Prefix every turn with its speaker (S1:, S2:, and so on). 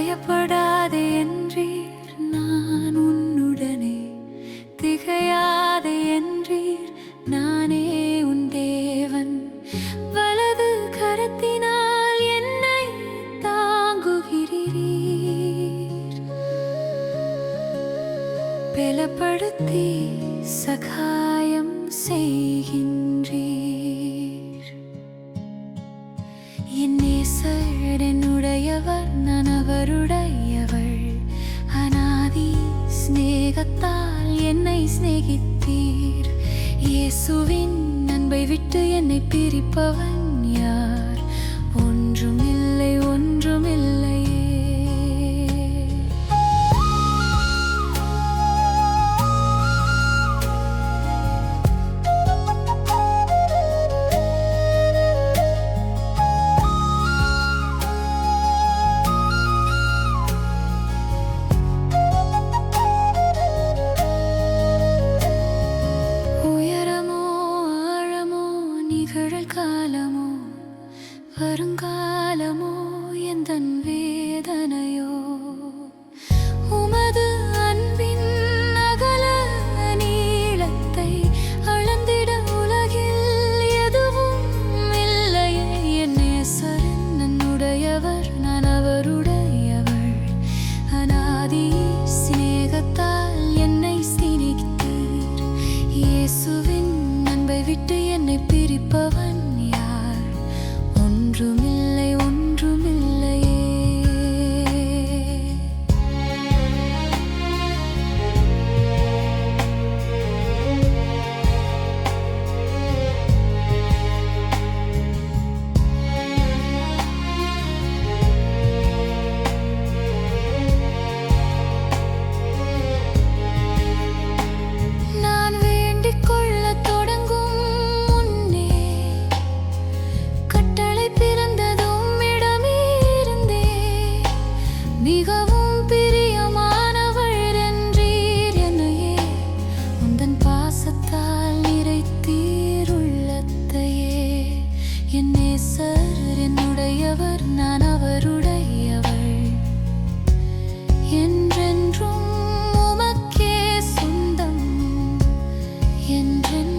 S1: பயப்படாதே என்றீர் நான் உன்னுடனே. திகையாதே என்றீர் நானே உன் தேவன். வலது கரத்தினால் என்னை தாங்குகிறீர். பலப்படுத்தி சகாயம் செய்கின்றீர். என்னே சரணு உடையவர் நான் அவருடையவள் அநாதி சிநேகத்தால் என்னை சிநேகித்தீர். இயேசுவின் அன்பை விட்டு என்னை பிரிப்பவன் யார்? எந்தன் வேதனையோ? உமது அன்பின் அகல நீளத்தை அளந்திட உலகில் எதுவும் இல்லையே. என் நேசரன் நன்னுடையவர் நான் அவருடையவள். அனாதி சிநேகத்தால் என்னை 天真